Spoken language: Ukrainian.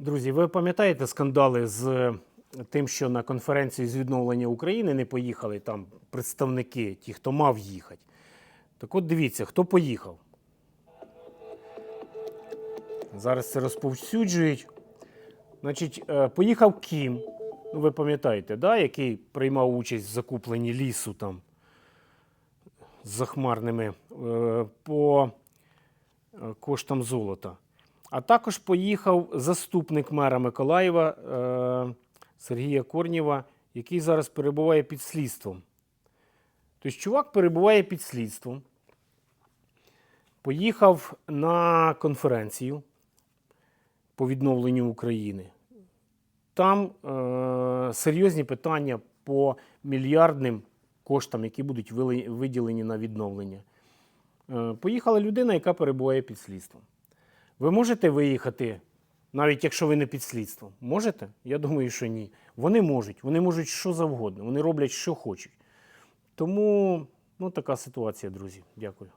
Друзі, ви пам'ятаєте скандали з тим, що на конференцію з відновлення України не поїхали там представники, ті, хто мав їхати. Так от дивіться, хто поїхав. Зараз це розповсюджують. Значить, е, поїхав Кім, ну ви пам'ятаєте, да, який приймав участь в закупленні лісу там з захмарними е, по е, коштам золота. А також поїхав заступник мера Миколаєва е, Сергія Корнєва, який зараз перебуває під слідством. Тобто, чувак перебуває під слідством. Поїхав на конференцію по відновленню України. Там е, серйозні питання по мільярдним коштам, які будуть виділені на відновлення. Е, поїхала людина, яка перебуває під слідством. Ви можете виїхати, навіть якщо ви не під слідством? Можете? Я думаю, що ні. Вони можуть, вони можуть що завгодно, вони роблять, що хочуть. Тому ну, така ситуація, друзі. Дякую.